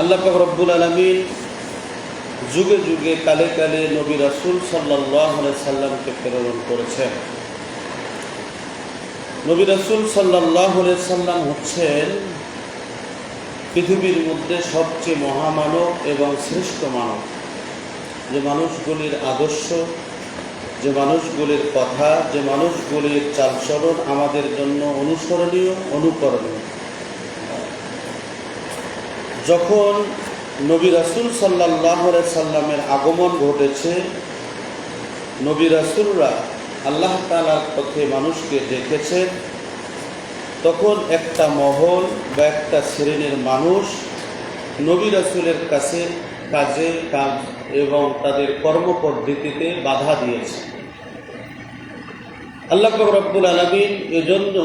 আল্লাহ রব্বুল আলমিন যুগে যুগে কালে কালে নবী রাসুল সাল্লাহ সাল্লামকে প্রেরণ করেছেন। নবী রাসুল সাল্লাহ সাল্লাম হচ্ছেন পৃথিবীর মধ্যে সবচেয়ে মহামানব এবং শ্রেষ্ঠ মানব। যে মানুষগুলির আদর্শ, যে মানুষগুলির কথা, যে মানুষগুলির চালচলন আমাদের জন্য অনুসরণীয়, অনুকরণীয়। যখন নবী রাসুল সাল্লাহ সাল্লামের আগমন ঘটেছে, নবী রাসুলরা আল্লাহ তালার পথে মানুষকে দেখেছে। তখন একটা মহল বা একটা শ্রেণির মানুষ নবী রাসুলের কাছে কাজে, কাজ এবং তাদের কর্মপদ্ধতিতে বাধা দিয়েছে। আল্লাহ রব্বুল আলমিন এজন্য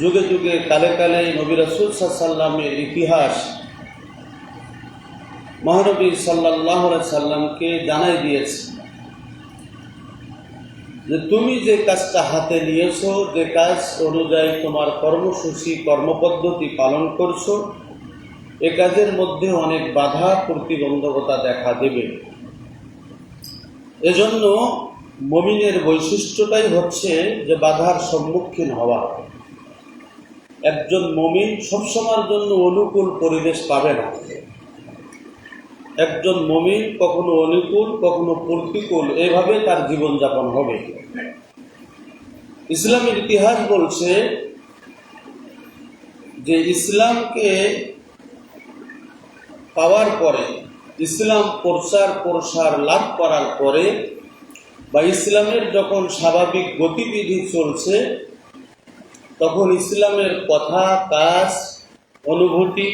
যুগে যুগে কালে কালে নবী রাসুল সাল্লামের ইতিহাস মহানবী সাল্লাহ সাল্লামকে জানাই দিয়েছে যে তুমি যে কাজটা হাতে নিয়েছো, যে কাজ অনুযায়ী তোমার কর্মসূচি, কর্মপদ্ধতি পালন করছ, এ কাজের মধ্যে অনেক বাধা, প্রতিবন্ধকতা দেখা দেবে। এজন্য মমিনের বৈশিষ্ট্যটাই হচ্ছে যে বাধার সম্মুখীন হওয়া। একজন মমিন সবসময়ের জন্য অনুকূল পরিবেশ পাবে না। একজন মমিন কখনো অনুকূল, কখনো প্রতিকূল, এভাবে তার জীবনযাপন হবে। ইসলামের ইতিহাস বলছে যে ইসলামকে পাওয়ার পরে, ইসলাম প্রচার প্রসার লাভ করার পরে বা ইসলামের যখন স্বাভাবিক গতিবিধি চলছে, তখন ইসলামের কথা, কাজ, অনুভূতি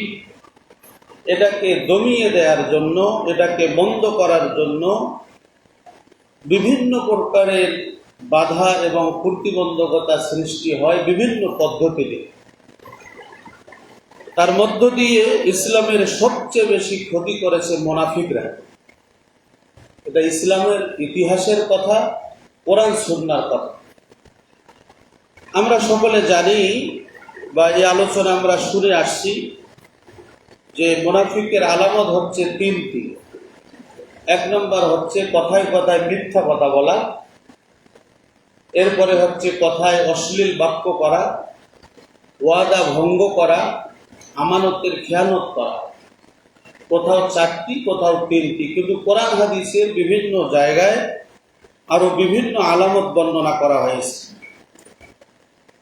এটাকে দমিয়ে দেওয়ার জন্য, এটাকে বন্ধ করার জন্য বিভিন্ন প্রকারের বাধা এবং প্রতিবন্ধকতা সৃষ্টি হয় বিভিন্ন পদ্ধতিতে। তার মধ্য দিয়ে ইসলামের সবচেয়ে বেশি ক্ষতি করেছে মোনাফিকরা। এটা ইসলামের ইতিহাসের কথা, কোরআন সুন্নার কথা। আমরা সকলে জানি বা এই আলোচনা আমরা শুনে আসছি যে মোনাফিকের আলামত হচ্ছে তিনটি। এক নম্বর হচ্ছে কথায় কথায় মিথ্যা কথা বলা। এরপরে হচ্ছে কথায় অশ্লীল বাক্য করা। ওয়াদা ভঙ্গ করা। আমানতের খেয়ানত করা। কোথাও চারটি, কোথাও তিনটি। কিন্তু কোরআন হাদিসের বিভিন্ন জায়গায় আরও বিভিন্ন আলামত বর্ণনা করা হয়েছে।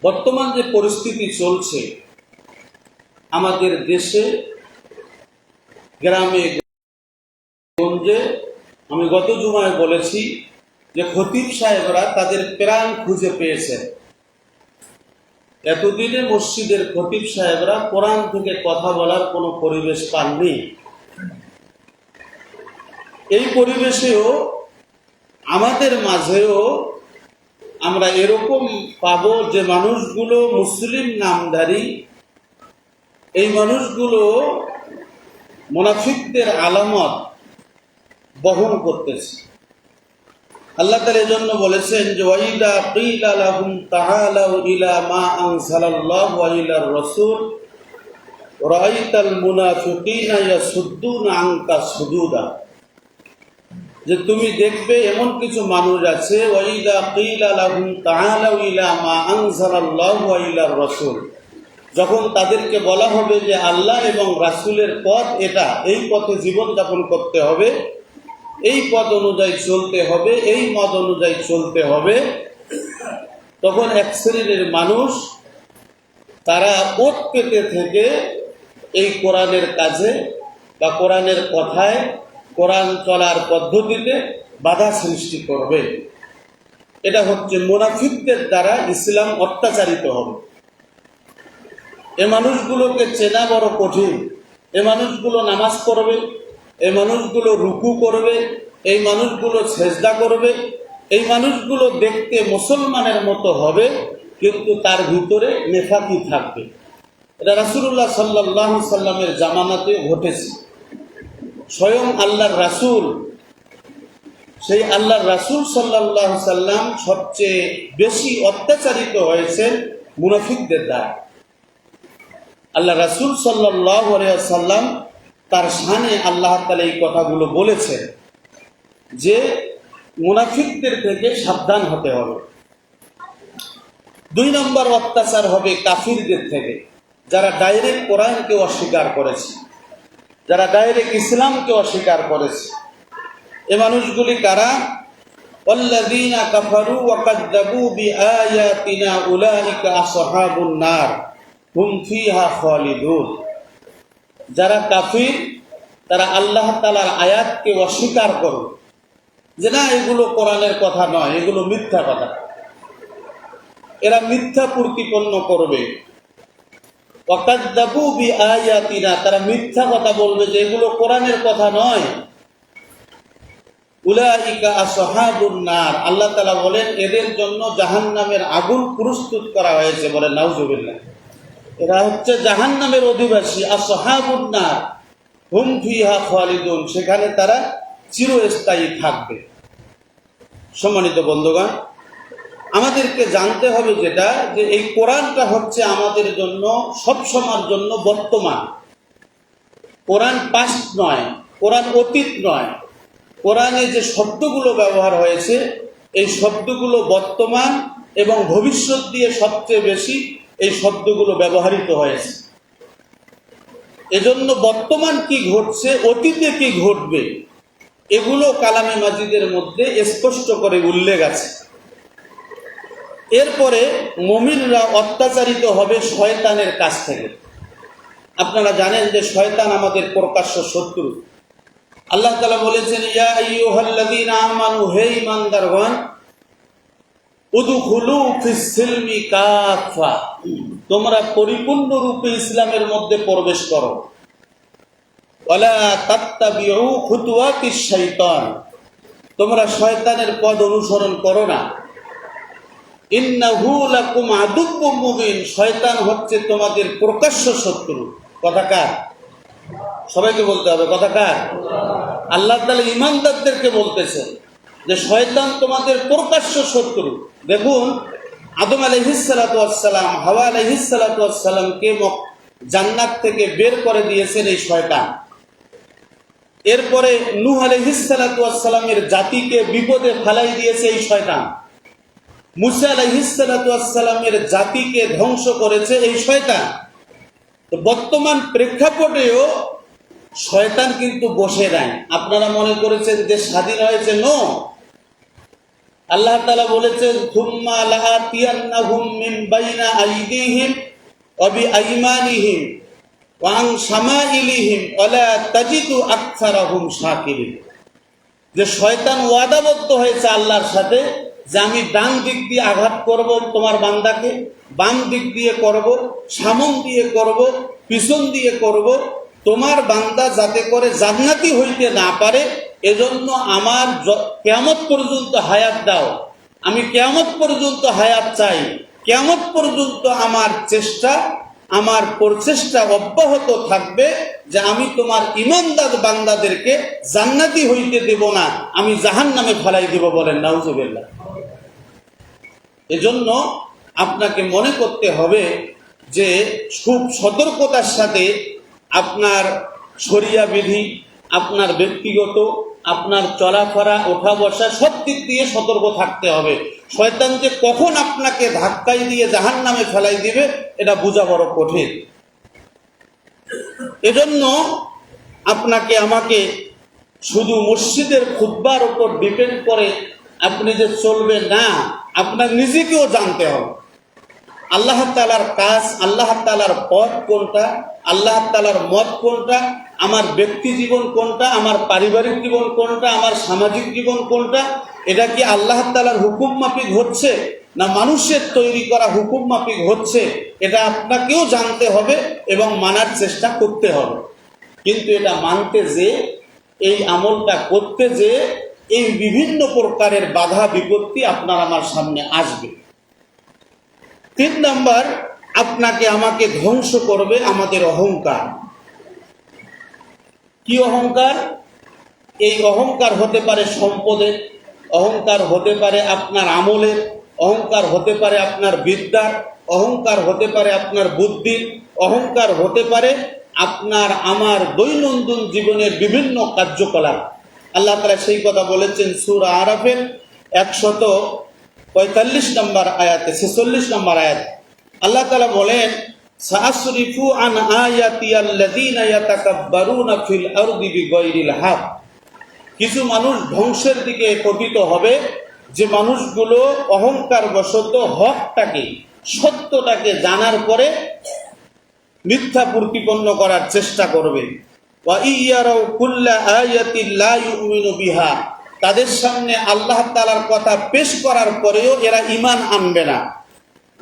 বর্তমান যে পরিস্থিতি চলছে, আমাদের দেশে গ্রামে গঞ্জে আমি গত জুমায় বলেছি যে খতিব সাহেবরা তাদের প্রাণ খুঁজে পেয়েছেন। এতদিনে মসজিদের খতিব সাহেবরা কোরআন থেকে কথা বলার কোনো পরিবেশ পাননি। এই পরিবেশেও, আমাদের মাঝেও আমরা এরকম পাবো যে মানুষগুলো মুসলিম নামধারী। এই মানুষগুলো মোনাফিকদের আলামত বহন করতেছে। আল্লাহ তাআলা এজন্য বলেছেন যে, ওয়াইদা কিলা লাহুম তাআলাউ ইলা মা আনজালাল্লাহু ওয়া ইলার রাসূল, রাআইতাল মুনাফিকিনা ইয়াসুদ্দুনা আনকা সুদুদা। যে তুমি দেখবে এমন কিছু মানুষ আছে, ওয়াইদা কিলা লাহুম তাআলাউ ইলা মা আনজালাল্লাহু ওয়া ইলার রাসূল। যখন তাদেরকে বলা হবে যে আল্লাহ এবং রাসূলের পথ এটা, এই পথে জীবন যাপন করতে হবে, এই পদ অনুযায়ী চলতে হবে, এই মত অনুযায়ী চলতে হবে, তখন এক শ্রেণির মানুষ তারা ওত পেতে থেকে এই কোরআনের কাজে বা কোরআনের কথায় কোরআন চলার পদ্ধতিতে বাধা সৃষ্টি করবে। এটা হচ্ছে মুনাফিকদের দ্বারা ইসলাম অত্যাচারিত হবে। এ মানুষগুলোকে চেনা বড় কঠিন। এ মানুষগুলো নামাজ পড়বে এই মানুষগুলো রুকু করবে, এই মানুষগুলো সেজদা করবে, এই মানুষগুলো দেখতে মুসলমানের মতো হবে, কিন্তু তার ভিতরে নেফাকি থাকবে। এটা রাসুল্লাহ সাল্লাহ সাল্লামের জামানাতে ঘটেছে। স্বয়ং আল্লাহর রাসুল, সেই আল্লাহর রাসুল সাল্লাহ সাল্লাম সবচেয়ে বেশি অত্যাচারিত হয়েছেন মুনাফিকদের দ্বারা। আল্লাহ রাসুল সাল্লাম তার সানে আল্লাহ তালা এই কথাগুলো বলেছেন যে মুনাফিকদের থেকে সাবধান হতে হবে। দুই নম্বর অত্যাচার হবে কাফিরদের থেকে, যারা ডাইরেক্ট কোরআনকে অস্বীকার করেছে, যারা ডাইরেক্ট ইসলামকে অস্বীকার করেছে। এ মানুষগুলি কারা? অল্লাদিনা কাফারু উলাইকা আসহাবুন নার। যারা কাফির, তারা আল্লাহ তালার আয়াতকে অস্বীকার করো যে না, এগুলো কোরআনের কথা নয়, এগুলো মিথ্যা কথা। এরা মিথ্যা প্রতিপন্ন করবে। আয়াতিনা তারা মিথ্যা কথা বলবে যে এগুলো কোরআনের কথা নয়। নার, আল্লাহ তালা বলেন, এদের জন্য জাহান্নামের আগুন প্রস্তুত করা হয়েছে বলে নাউজুবিল্লাহ। এরা হচ্ছে জাহান্নামের অধিবাসী আসহাবুন নার হুম খালিদুন, সেখানে তারা চিরস্থায়ী থাকবে। সম্মানিত বন্ধুগণ, আমাদেরকে জানতে হবে যেটা, যে এই কোরআনটা হচ্ছে আমাদের জন্য সব সময়ের জন্য বর্তমান। কোরআন পাস্ট নয়, কোরআন অতীত নয়। কোরআনে যে শব্দগুলো ব্যবহার হয়েছে, এই শব্দগুলো বর্তমান এবং ভবিষ্যৎ দিয়ে সবচেয়ে বেশি এই শব্দগুলো ব্যবহৃত হয়েছে। এজন্য বর্তমান কি ঘটছে, অতীতে কি ঘটবে, এগুলো কালামে মাজিদের মধ্যে স্পষ্ট করে উল্লেখ আছে। এরপরে মমিনরা অত্যাচারিত হবে শয়তানের কাছ থেকে। আপনারা জানেন যে শয়তান আমাদের প্রকাশ্য শত্রু। আল্লাহ তালা বলেছেন, ইয়া আইয়ুহাল্লাযীনা আমানু, হে ঈমানদারগণ তোমরা পরিপূর্ণ রূপে ইসলামের মধ্যে প্রবেশ করো। তোমরা শয়তানের পদ অনুসরণ করো না। শয়তান হচ্ছে তোমাদের প্রকাশ্য শত্রু। কথাকার সবাইকে বলতে হবে, কথা কার? আল্লাহ তালা ইমানদারদেরকে বলতেছেন। যে শয়তান তোমাদের প্রকাশ্য শত্রু। দেখুন, আদম আলহিসালাম হাওয়া আলহিসালামকে জান্নাত থেকে বের করে দিয়েছেন এই শয়তান। এরপরে নূহ আলহিসালামের জাতিকে বিপদে ফেলাই দিয়েছে এই শয়তান। মুসা আলহিসালামের জাতিকে ধ্বংস করেছে এই শয়তান। তো বর্তমান প্রেক্ষাপটেও শয়তান কিন্তু বসে নাই। আপনারা মনে করেছেন যে স্বাধীন হয়েছে? নো আল্লাহ তালা বলেছেন থুম্মা লাআতিয়ান্নাহুম মিন বাইনা আইদিহিম ওয়া বিআইমানিহিম ওয়া আন শামাইলিহিম ওয়ালা তাজিদু আকসারাহুম শাকিরিন। যে শয়তান ওয়াদাবদ্ধ হয়েছে আল্লাহর সাথে, যে আমি ডান দিক দিয়ে আঘাত করব তোমার বান্দাকে, বাম দিক দিয়ে করব, সামন দিয়ে করব, পিছন দিয়ে করব, তোমার বান্দা যাতে করে জান্নাতি হইতে না পারে এজন্য আমার কেমত পর্যন্ত হায়াত দাও। আমি কেমত পর্যন্ত হায়াত চাই। কেমত পর্যন্ত আমার চেষ্টা, আমার প্রচেষ্টা অব্যাহত থাকবে যে আমি তোমার ইমানদার বান্দাদেরকে জান্নাতি হইতে দেব না, আমি জাহান নামে ফেলাই দেব বলেন, নাউজুবিল্লাহ। এজন্য আপনাকে মনে করতে হবে যে খুব সতর্কতার সাথে আপনার সরিয়া বিধি আপনার ব্যক্তিগত, আপনার চলাফেরা ওঠা বসা সব দিক দিয়ে সতর্ক থাকতে হবে। শয়তান যে কখন আপনাকে ধাক্কাই দিয়ে জাহান নামে ফেলাই দিবে, এটা বোঝা বড় কঠিন। এজন্য আপনাকে, আমাকে শুধু মসজিদের খুদ্বার উপর ডিপেন্ড করে আপনি যে চলবে না, আপনার নিজেকেও জানতে হবে। আল্লাহ তালার কাজ, আল্লাহ তালার পথ কোনটা, আল্লাহ তালার মত কোনটা আমার ব্যক্তি জীবন কোনটা, আমার পারিবারিক জীবন কোনটা, আমার সামাজিক জীবন কোনটা, এটা কি আল্লাহ তালার হুকুম মাফিক হচ্ছে না মানুষের তৈরি করা হুকুম মাফিক হচ্ছে? এটা আপনাকেও জানতে হবে এবং মানার চেষ্টা করতে হবে। কিন্তু এটা মানতে যে, এই আমলটা করতে যে, এই বিভিন্ন প্রকারের বাধা বিপত্তি আপনার আমার সামনে আসবে। তিন নাম্বার, আপনাকে আমাকে ধ্বংস করবে আমাদের অহংকার। কি অহংকার? এই অহংকার হতে পারে সম্পদের, অহংকার হতে পারে আপনার আমলের, অহংকার হতে পারে আপনার বিদ্যার, অহংকার হতে পারে আপনার বুদ্ধির, অহংকার হতে পারে আপনার আমার দৈনন্দিন জীবনের বিভিন্ন কার্যকলাপ। আল্লাহ তালা সেই কথা বলেছেন সুর আরাফের একশত পঁয়তাল্লিশ নম্বর আয়াতে, ছেচল্লিশ নম্বর আয়াত। আল্লাহ তালা বলেন সাসরিফু আন আয়াতি ইয়াতাকাব্বারুনা ফিল আরদি বিগাইরিল কিছু মানুষ ধ্বংসের দিকে পতিত হবে, যে মানুষগুলো অহংকার বশত হকটাকে, সত্যটাকে জানার পরে মিথ্যা প্রতিপন্ন করার চেষ্টা করবে। বিহা। তাদের সামনে আল্লাহ তাআলার কথা পেশ করার পরেও এরা ইমান আনবে না।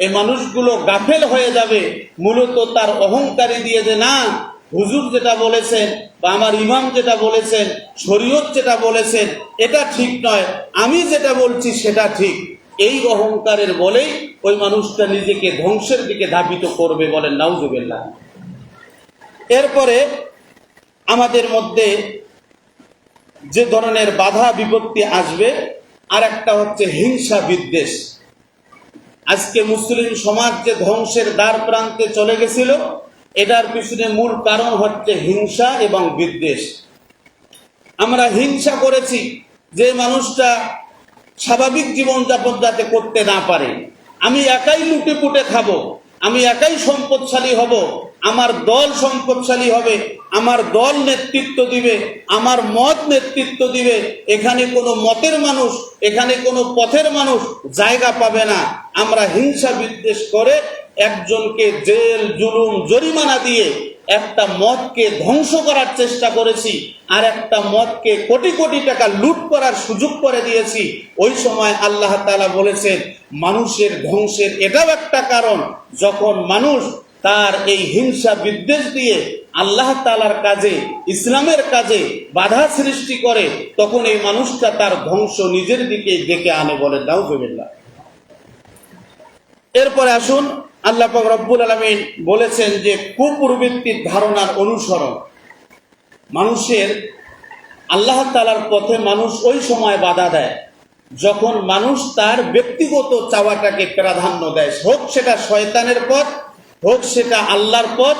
এই মানুষগুলো গাফেল হয়ে যাবে, মূলত তার অহংকারী দিয়ে যে না, হুজুর যেটা বলেছেন বা আমার ইমাম যেটা বলেছেন, শরীয়ত যেটা বলেছেন, এটা ঠিক নয়। আমি যেটা বলছি সেটা ঠিক। এই অহংকারের বলেই ওই মানুষটা নিজেকে ধ্বংসের দিকে ধাবিত করবে বলেন নাউজুবিল্লাহ। এরপরে আমাদের মধ্যে যে ধরনের বাধা বিপত্তি আসবে আর একটা হচ্ছে হিংসা বিদ্বেষ। আজকে মুসলিম সমাজ যে ধ্বংসের দ্বার প্রান্তে চলে গেছিল, এটার পিছনে মূল কারণ হচ্ছে হিংসা এবং বিদ্বেষ। আমরা হিংসা করেছি যে মানুষটা স্বাভাবিক জীবনযাপন যাতে করতে না পারে। আমি একাই লুটে পুটে খাব, আমি একাই সম্পদশালী হব আমার দল সম্পদশালী হবে, আমার দল নেতৃত্ব দিবে, আমার মত নেতৃত্ব দিবে, এখানে কোনো মতের মানুষ, এখানে কোনো পথের মানুষ জায়গা পাবে না। আমরা হিংসা বিদ্বেষ করে একজনকে জেল, জুলুম, জরিমানা দিয়ে একটা মতকে ধ্বংস করার চেষ্টা করেছি, আর একটা মতকে কোটি কোটি টাকা লুট করার সুযোগ করে দিয়েছি। ওই সময় আল্লাহ তাআলা বলেছেন, মানুষের ধ্বংসের এটাও একটা কারণ, যখন মানুষ তার এই হিংসা বিদ্বেষ দিয়ে আল্লাহ তালার কাজে, ইসলামের কাজে বাধা সৃষ্টি করে, তখন এই মানুষটা তার ধ্বংস নিজের দিকে ডেকে আনে বলে দাউজবিল্লাহ এরপরে আসুন, আল্লাহ রব্বুল আলমিন বলেছেন যে কুপ্রবৃত্তির ধারণার অনুসরণ। মানুষের, আল্লাহ তালার পথে মানুষ ওই সময় বাধা দেয়, যখন মানুষ তার ব্যক্তিগত চাওয়াটাকে প্রাধান্য দেয়। হোক সেটা শয়তানের পথ হোক সেটা আল্লাহর পথ,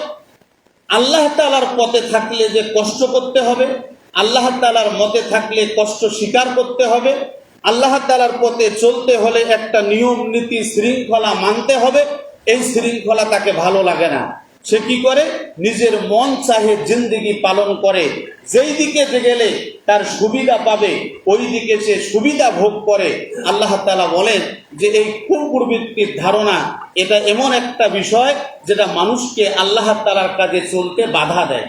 আল্লাহ তালার পথে থাকলে যে কষ্ট করতে হবে, আল্লাহ তালার মতে থাকলে কষ্ট স্বীকার করতে হবে, আল্লাহ তালার পথে চলতে হলে একটা নিয়ম, নীতি, শৃঙ্খলা মানতে হবে, এই শৃঙ্খলা তাকে ভালো লাগে না। সে কি করে? নিজের মন চাহে জিন্দিগি পালন করে। যেই দিকে যে গেলে তার সুবিধা পাবে, ওই দিকে সে সুবিধা ভোগ করে। আল্লাহ তালা বলেন যে, এই কুপ্রবৃত্তির ধারণা, এটা এমন একটা বিষয় যেটা মানুষকে আল্লাহ তালার কাজে চলতে বাধা দেয়।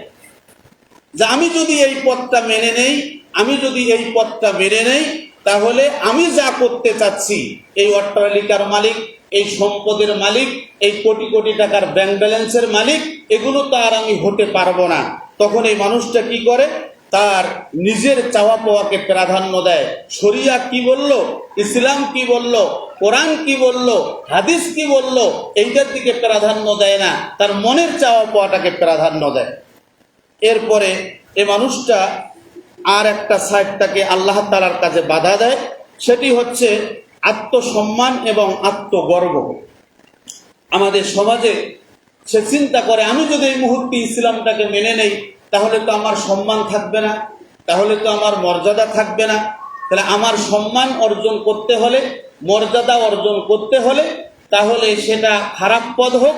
যে আমি যদি এই পথটা মেনে নেই, আমি যদি এই পথটা মেনে নেই তাহলে আমি যা করতে চাচ্ছি, এই অট্টালিকার মালিক, এই সম্পদের মালিক, এই কোটি কোটি টাকার ব্যাংক ব্যালেন্সের মালিক, এগুলো তো আর আমি হতে পারব না। তখন এই মানুষটা কি করে? তার নিজের চাওয়া পাওয়াকে প্রাধান্য দেয়। শরিয়া কি বলল? ইসলাম কি বলল? কোরআন কি বলল? হাদিস কি বলল? এইটার দিকে প্রাধান্য দেয় না। তার মনের চাওয়া পাওয়াটাকে প্রাধান্য দেয়। এরপরে এ মানুষটা আর একটা সাইড তাকে আল্লাহ তালার কাছে বাধা দেয়, সেটি হচ্ছে আত্মসম্মান এবং আত্মগর্ব। আমাদের সমাজে সে চিন্তা করে, আমি যদি এই মুহূর্তে ইসলামটাকে মেনে নেই, তাহলে তো আমার সম্মান থাকবে না, তাহলে তো আমার মর্যাদা থাকবে না। তাহলে আমার সম্মান অর্জন করতে হলে, মর্যাদা অর্জন করতে হলে, তাহলে সেটা খারাপ পদ হোক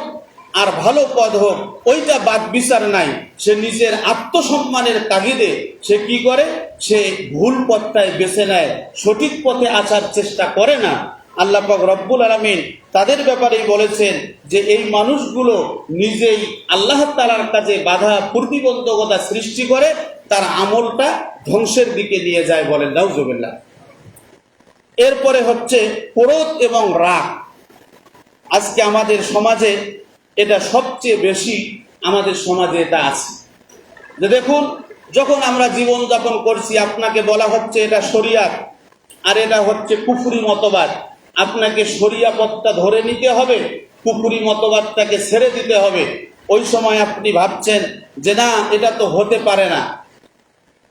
আর ভালো পদ হোক, ওইটা বাদ বিচার নাই। সে নিজের আত্মসম্মানের তাগিদে সে কি করে? সে ভুল পথটায় বেছে নেয়, সঠিক পথে আসার চেষ্টা করে না। আল্লাহ পাক রব্বুল আলমিন তাদের ব্যাপারেই বলেছেন যে, এই মানুষগুলো নিজেই আল্লাহ তালার কাছে বাধা, প্রতিবন্ধকতা সৃষ্টি করে, তার আমলটা ধ্বংসের দিকে নিয়ে যায় বলেন নাউজুবিল্লাহ। এরপরে হচ্ছে ক্রোধ এবং রাগ। আজকে আমাদের সমাজে এটা সবচেয়ে বেশি আমাদের সমাজে এটা আছে। যে দেখুন, যখন আমরা জীবন যাপন করছি, আপনাকে বলা হচ্ছে এটা শরিয়াত, আর এটা হচ্ছে কুফুরি মতবাদ। আপনাকে শরিয়া পথটা ধরে নিতে হবে, কুফুরি মতবাদটাকে ছেড়ে দিতে হবে। ওই সময় আপনি ভাবছেন যে না, এটা তো হতে পারে না।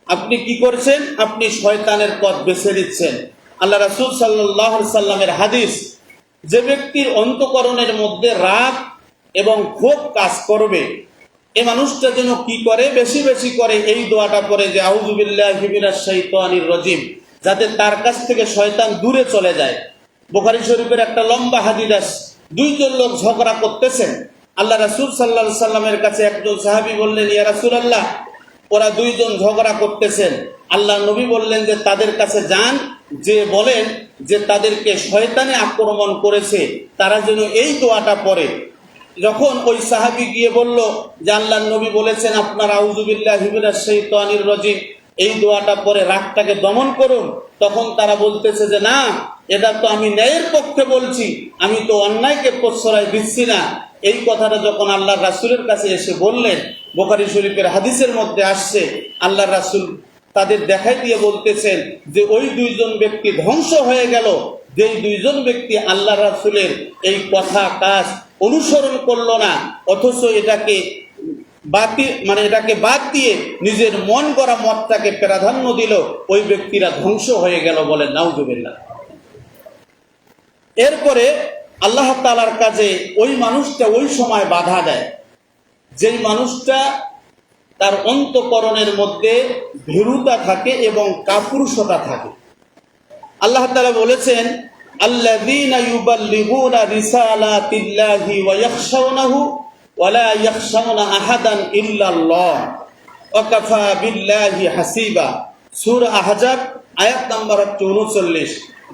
আপনি কি করছেন? আপনি শয়তানের পথ বেছে নিচ্ছেন। আল্লাহ রাসুল সাল্লাহ সাল্লামের হাদিস, যে ব্যক্তির অন্তকরণের মধ্যে রাগ এবং খুব কাজ করবে। এ মানুষটা যেন কি করে? বেশি বেশি করে এই দোয়াটা পরে যে আউজুবিল্লাহ শৈতানির রজিম যাতে তার কাছ থেকে শয়তান দূরে চলে যায়। বোখারি শরীফের একটা লম্বা হাদিদাস দুইজন লোক ঝগড়া করতেছেন। আল্লাহ রাসুল সাল্লাহ সাল্লামের কাছে একজন সাহাবি বললেন, ইয়া রাসুল আল্লাহ ওরা দুইজন ঝগড়া করতেছেন। আল্লাহ নবী বললেন যে, তাদের কাছে যান, যে বলেন যে, তাদেরকে শয়তানে আক্রমণ করেছে, তারা যেন এই দোয়াটা পড়ে। যখন ওই সাহাবি গিয়ে বলল আল্লাহ নবী বলেছেন, আপনার আউজুবিল্লাহ হিবিরাজ শৈতানির রজিম, এই দোয়াটা পরে রাগটাকে দমন করুন। তখন তারা বলতেছে যে, না, এটা তো আমি ন্যায়ের পক্ষে বলছি, আমি তো অন্যায়কে প্রশ্রয় দিচ্ছি না। এই কথাটা যখন আল্লাহ রাসুলের কাছে এসে বললেন, বোখারি শরীফের হাদিসের মধ্যে আসছে আল্লাহ রাসুল তাদের দেখাই দিয়ে বলতেছেন যে, ওই দুইজন ব্যক্তি ধ্বংস হয়ে গেল, যেই দুইজন ব্যক্তি আল্লাহ রাসুলের এই কথা, কাজ অনুসরণ করল না, অথচ এটাকে বাতি মানে এটাকে বাদ দিয়ে নিজের মন করা মতটাকে প্রাধান্য দিল, ওই ব্যক্তিরা ধ্বংস হয়ে গেল বলে নাউজুবিল্লাহ। এরপরে আল্লাহ তালার কাজে ওই মানুষটা ওই সময় বাধা দেয়, যেই মানুষটা তার অন্তকরণের মধ্যে ভীরুতা থাকে এবং কাপুরুষতা থাকে। আল্লাহ তালা বলেছেন ইউবাল্লিগুনা রিসালাতিল্লাহি ওয়া ইয়াখশাওনাহু ওয়া লা ইয়াখশাওনা আহাদান ইল্লাল্লাহ। ওয়া কাফা বিল্লাহি হাসিবা। সূরা আহজাব, আয়াত নাম্বার হচ্ছে 39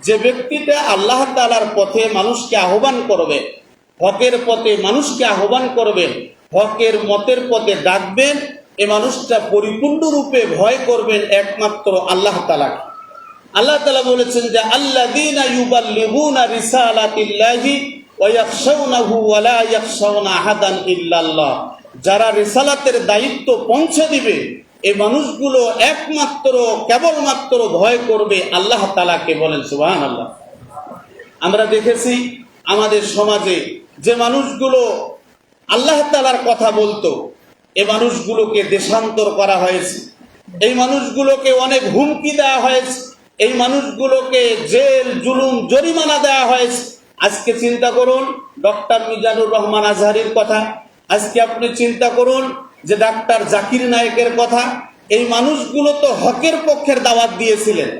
যে ব্যক্তিটা আল্লাহ তালার পথে মানুষকে আহ্বান করবে, হকের পথে মানুষকে আহ্বান করবেন হকের মতের পথে ডাকবেন এ মানুষটা পরিপূর্ণরূপে ভয় করবেন একমাত্র আল্লাহ তালাকে আল্লাহ তালা বলেছেন যে আল্লাহ দিনা ইউবাল্লিগুনা রিসালাতিল্লাহি ওয়া ইয়াখশাওনাহু ওয়া লা ইয়াখশাওনা আহাদান ইল্লাল্লাহ। যারা রিসালাতের দায়িত্ব পৌঁছে দিবে, এই মানুষগুলো একমাত্র, কেবলমাত্র ভয় করবে আল্লাহ তালাকে বলেন, সুবহানাল্লাহ। আমরা দেখেছি আমাদের সমাজে যে মানুষগুলো আল্লাহ তালার কথা বলতো এ মানুষগুলোকে দেশান্তর করা হয়েছে। এই মানুষগুলোকে অনেক হুমকি দেওয়া হয়েছে। এই মানুষগুলোকে জেল, জুলুম, জরিমানা দেওয়া হয়েছে। আজকে চিন্তা করুন, ডক্টর মিজানুর রহমান আজহারির কথা। আজকে আপনি চিন্তা করুন যে ডাক্তার জাকির নায়কের কথা। এই মানুষগুলো তো হকের পক্ষের দাওয়াত দিয়েছিলেন।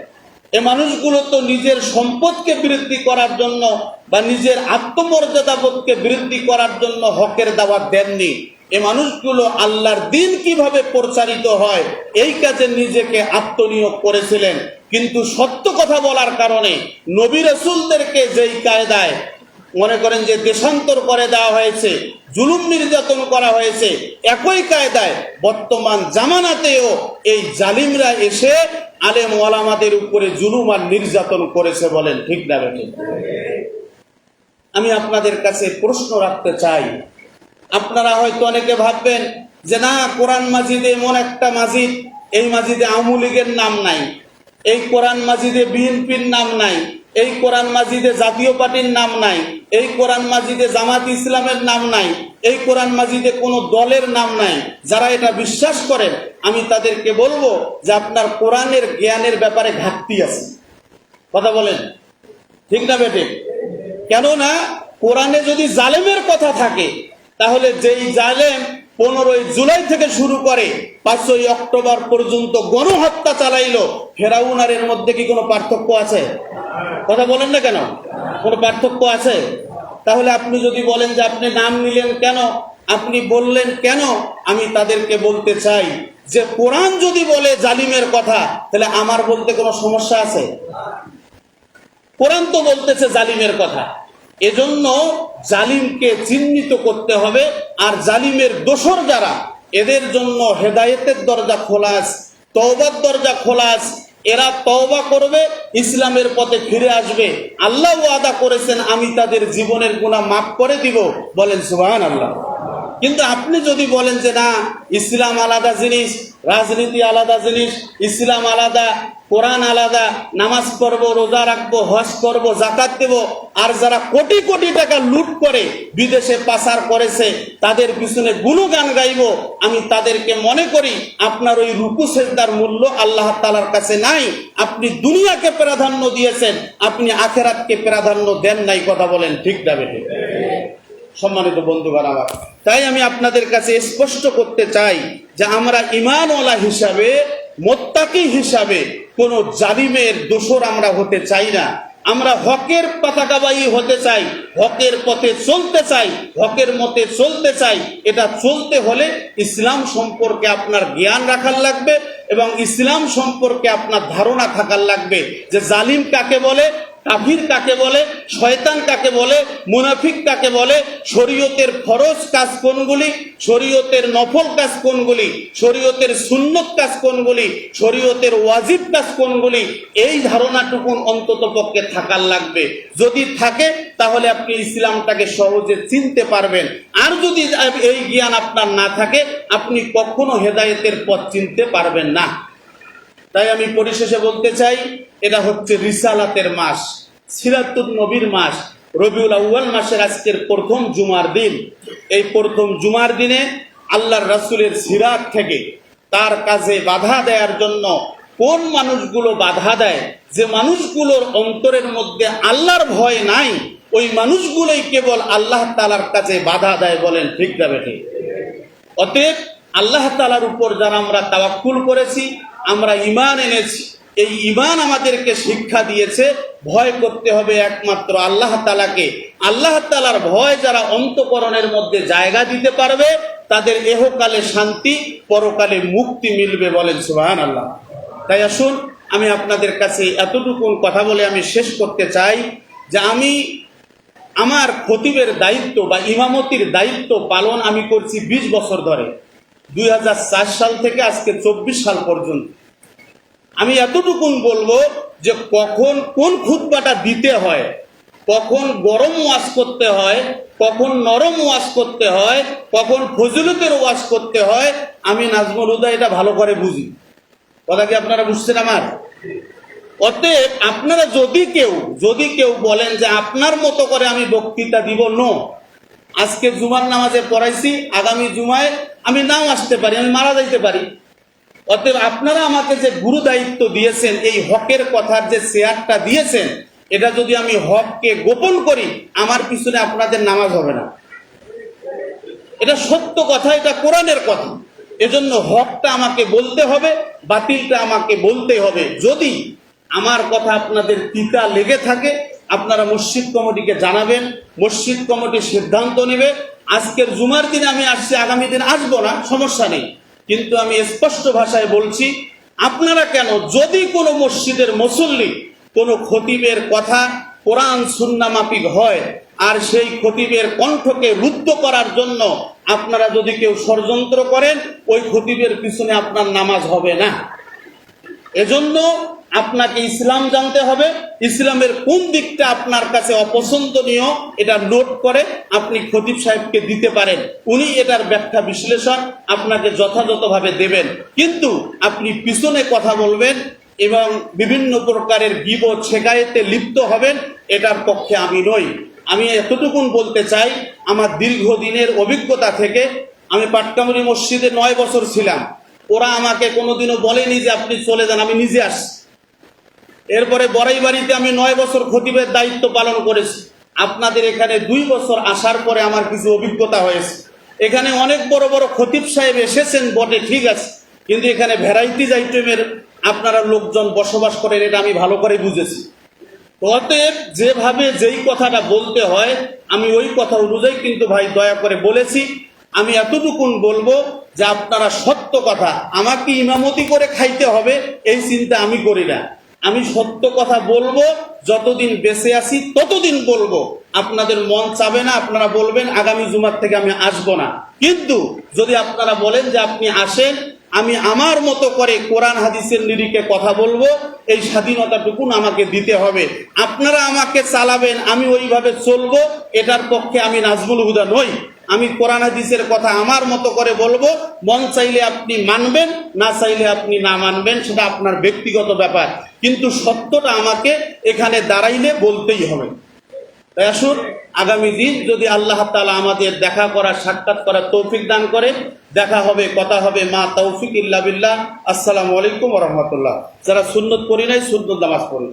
এ মানুষগুলো তো নিজের সম্পদকে বৃদ্ধি করার জন্য বা নিজের আত্মমর্যাদাবোধকে বৃদ্ধি করার জন্য হকের দাওয়াত দেননি। এ মানুষগুলো আল্লাহর দিন কীভাবে প্রচারিত হয়, এই কাজে নিজেকে আত্মনিয়োগ করেছিলেন। কিন্তু সত্য কথা বলার কারণে নবী রসুলদেরকে যেই কায়দায় মনে করেন যে দেশান্তর করে দেওয়া হয়েছে, জুলুম নির্যাতন করা হয়েছে, একই কায়দায় বর্তমান জামানাতেও এই জালিমরা এসে আলেম ওয়ালামাদের উপরে জুলুম আর নির্যাতন করেছে বলেন, ঠিক না আমি আপনাদের কাছে প্রশ্ন রাখতে চাই আপনারা হয়তো অনেকে ভাববেন যে না, কোরআন মাজিদে এমন একটা মাজিদ, এই মাজিদে আওয়ামী লীগের নাম নাই, এই কোরআন মাজিদে বিএনপির নাম নাই, এই কোরআন মাজিদে জাতীয় পার্টির নাম নাই, এই কোরআন মাজিদে জামাত ইসলামের নাম নাই, এই কোরআন মাজিদে কোনো দলের নাম নাই। যারা এটা বিশ্বাস করেন, আমি তাদেরকে বলব যে আপনার কোরআনের জ্ঞানের ব্যাপারে ঘাটতি আছে। কথা বলেন। ঠিক না বেটে কেননা, কোরআনে যদি জালেমের কথা থাকে তাহলে যেই জালেম পনেরোই জুলাই থেকে শুরু করে পাঁচই অক্টোবর পর্যন্ত গণহত্যা চালাইলো ফেরাউন আর এর মধ্যে কি কোনো পার্থক্য আছে? কথা বলেন না কেন? কোনো পার্থক্য আছে? তাহলে আপনি যদি বলেন যে আপনি নাম নিলেন কেন, আপনি বললেন কেন, আমি তাদেরকে বলতে চাই যে কোরআন যদি বলে জালিমের কথা, তাহলে আমার বলতে কোনো সমস্যা আছে? কোরআন তো বলতেছে জালিমের কথা। এজন্য জালিমকে চিহ্নিত করতে হবে। আর জালিমের দোসর যারা, এদের জন্য হেদায়েতের দরজা খোলা আছে, তওবার দরজা খোলা এরা তওবা করবে, ইসলামের পথে ফিরে আসবে। আল্লাহ ওয়াদা করেছেন, আমি তাদের জীবনের গুণা মাফ করে দিব। বলেন সুবহান আল্লাহ কিন্তু আপনি যদি বলেন যে না, ইসলাম আলাদা জিনিস, রাজনীতি আলাদা জিনিস, ইসলাম আলাদা কোরআন আলাদা, নামাজ পড়ব, রোজা রাখব, হজ করব জাকাত দেব। আর যারা কোটি কোটি টাকা লুট করে বিদেশে পাচার করেছে, তাদের পিছনে গুণগান গাইব। আমি তাদেরকে মনে করি, আপনার ওই রুকু সেজদার মূল্য আল্লাহ তালার কাছে নাই। আপনি দুনিয়াকে প্রাধান্য দিয়েছেন, আপনি আখেরাতকে প্রাধান্য দেন নাই কথা বলেন ঠিক যাবে ঠিক সম্মানিত বন্ধুগণ আমার, তাই আমি আপনাদের কাছে স্পষ্ট করতে চাই যে আমরা ইমানওয়ালা হিসাবে, মোত্তাকি হিসাবে কোন জালিমের দোষর আমরা হতে চাই না। আমরা হকের পতাকাবাহী হতে চাই, হকের পথে চলতে চাই, হকের মতে চলতে চাই। এটা চলতে হলে ইসলাম সম্পর্কে আপনার জ্ঞান রাখার লাগবে এবং ইসলাম সম্পর্কে আপনার ধারণা থাকার লাগবে যে জালিম কাকে বলে কাফির কাকে বলে, শয়তান কাকে বলে, মুনাফিক কাকে বলে, শরীয়তের ফরজ কাজ কোনগুলি, শরীয়তের নফল কাজ কোনগুলি, শরীয়তের সুন্নত কাজ কোনগুলি, শরীয়তের ওয়াজিব কাজ কোনগুলি, এই ধারণাটুকুন অন্তত পক্ষে থাকার লাগবে। যদি থাকে, তাহলে আপনি ইসলামটাকে সহজে চিনতে পারবেন। আর যদি এই জ্ঞান আপনার না থাকে, আপনি কখনো হেদায়েতের পথ চিনতে পারবেন না। তাই আমি পরিশেষে বলতে চাই এটা হচ্ছে রিসালাতের মাস সিরাতুল নবীর মাস, রবিউল আউ্য়াল মাসের আজকের প্রথম জুমার দিন। এই প্রথম জুমার দিনে আল্লাহর রাসূলের সিরাত থেকে তার কাজে বাধা দেওয়ার জন্য কোন মানুষগুলো বাধা দেয়? যে মানুষগুলোর অন্তরের মধ্যে আল্লাহর ভয় নাই, ওই মানুষগুলোই কেবল আল্লাহ তালার কাছে বাধা দেয় বলেন, ঠিক যাবে ঠিক অতএব আল্লাহ তালার উপর যারা আমরা তাওয়াক্কুল করেছি, আমরা ইমান এনেছি এই ইমান আমাদেরকে শিক্ষা দিয়েছে, ভয় করতে হবে একমাত্র আল্লাহ তালাকে আল্লাহ তালার ভয় যারা অন্তকরণের মধ্যে জায়গা দিতে পারবে, তাদের এহকালে শান্তি, পরকালে মুক্তি মিলবে বলেন সুবাহান আল্লাহ তাই আসুন, আমি আপনাদের কাছে এতটুকুন কথা বলে আমি শেষ করতে চাই যে আমি আমার খতিবের দায়িত্ব বা ইমামতির দায়িত্ব পালন আমি করছি ২০ বছর ধরে। দুই হাজার চার সাল থেকে আজকে চব্বিশ সাল পর্যন্ত। আমি এতটুকুন বলব যে কখন কোন খুতবাটা দিতে হয়, কখন গরম ওয়াজ করতে হয়, কখন নরম ওয়াজ করতে হয়, কখন ফজিলতের ওয়াজ করতে হয়, আমি নাজমুল হুদা এটা ভালো করে বুঝি। কথা কি আপনারা বুঝছেন আমার? অতএব আপনারা যদি কেউ যদি কেউ বলেন যে আপনার মতো করে আমি বক্তৃতা দিব, নো। আজকে জুমার নামাজে পড়াইছি, আগামী জুমায় আমি নাও আসতে পারি, আমি মারা যাইতে পারি। অতএব আপনারা আমাকে যে গুরু দায়িত্ব দিয়েছেন, এই হকের কথার যে শেয়ারটা দিয়েছেন, এটা যদি আমি হককে গোপন করি, আমার পিছনে আপনাদের নামাজ হবে না। এটা সত্য কথা, এটা কোরআনের কথা। এজন্য হকটা আমাকে বলতে হবে, বাতিলটা আমাকে বলতে হবে। যদি আমার কথা আপনাদের তিতা লেগে থাকে, আপনারা মসজিদ কমিটিকে জানাবেন, মসজিদ কমিটি সিদ্ধান্ত নেবে, আজকের জুমার দিন আমি আসছি, আগামী দিন আসব না, সমস্যা নেই। কিন্তু আমি স্পষ্ট ভাষায় বলছি, আপনারা কেন যদি কোনো মসজিদের মুসল্লি কোনো খতিবের কথা কোরআন সুন্নামাফিক হয়, আর সেই খতিবের কণ্ঠকে রুদ্ধ করার জন্য আপনারা যদি কেউ ষড়যন্ত্র করেন, ওই খতিবের পিছনে আপনার নামাজ হবে না। এজন্য আপনাকে ইসলাম জানতে হবে। ইসলামের কোন দিকটা আপনার কাছে অপছন্দনীয়, এটা নোট করে আপনি খতিব সাহেবকে দিতে পারেন। উনি এটার ব্যাখ্যা বিশ্লেষণ আপনাকে যথাযথভাবে দেবেন। কিন্তু আপনি পিছনে কথা বলবেন এবং বিভিন্ন প্রকারের বিপদ শেখায়েতে লিপ্ত হবেন, এটার পক্ষে আমি নই। আমি এতটুকুন বলতে চাই, আমার দীর্ঘদিনের অভিজ্ঞতা থেকে আমি পাটকামুরি মসজিদে নয় বছর ছিলাম। ওরা আমাকে কোনোদিনও বলেনি যে আপনি চলে যান, আমি নিজে আসছি। এরপরে বড়াই বাড়িতে আমি নয় বছর খতিবের দায়িত্ব পালন করেছি। আপনাদের এখানে দুই বছর আসার পরে আমার কিছু অভিজ্ঞতা হয়েছে। এখানে অনেক বড় বড় খতিব সাহেব এসেছেন, বটে, ঠিক আছে। কিন্তু এখানে ভ্যারাইটিজ আইটেমের আপনারা লোকজন বসবাস করেন, এটা আমি ভালো করে বুঝেছি। অতএব যেভাবে যেই কথাটা বলতে হয়, আমি ওই কথা অনুযায়ী কিন্তু ভাই দয়া করে বলেছি। আমি এতটুকুন বলব যে আপনারা সত্য কথা, আমাকে ইমামতি করে খাইতে হবে, এই চিন্তা আমি করি না। আমি সত্য কথা বলব, যতদিন বেঁচে আছি ততদিন বলব। আপনাদের মন চাবে না, আপনারা বলবেন, আগামী জুমার থেকে আমি আসব না। কিন্তু যদি আপনারা বলেন যে আপনি আসেন, আমি আমার মতো করে কোরআন হাদিসের নিরিখে কথা বলব, এই স্বাধীনতাটুকুন আমাকে দিতে হবে। আপনারা আমাকে চালাবেন, আমি ওইভাবে চলবো, এটার পক্ষে আমি নাজমুল হুদা নই। আমি কোরআন হাদিসের কথা আমার মতো করে বলব, মন চাইলে আপনি মানবেন, না চাইলে আপনি না মানবেন, সেটা আপনার ব্যক্তিগত ব্যাপার। কিন্তু সত্যটা আমাকে এখানে দাঁড়াইলে বলতেই হবে। আসুন, আগামী দিন যদি আল্লাহ তালা আমাদের দেখা করার, সাক্ষাৎ করার তৌফিক দান করে, দেখা হবে, কথা হবে, মা তৌফিক ইল্লা বিল্লাহ। আসসালামু আলাইকুম রহমতুল্লাহ। যারা সুন্নত করি নাই, সুন্নত নামাজ পড়ি।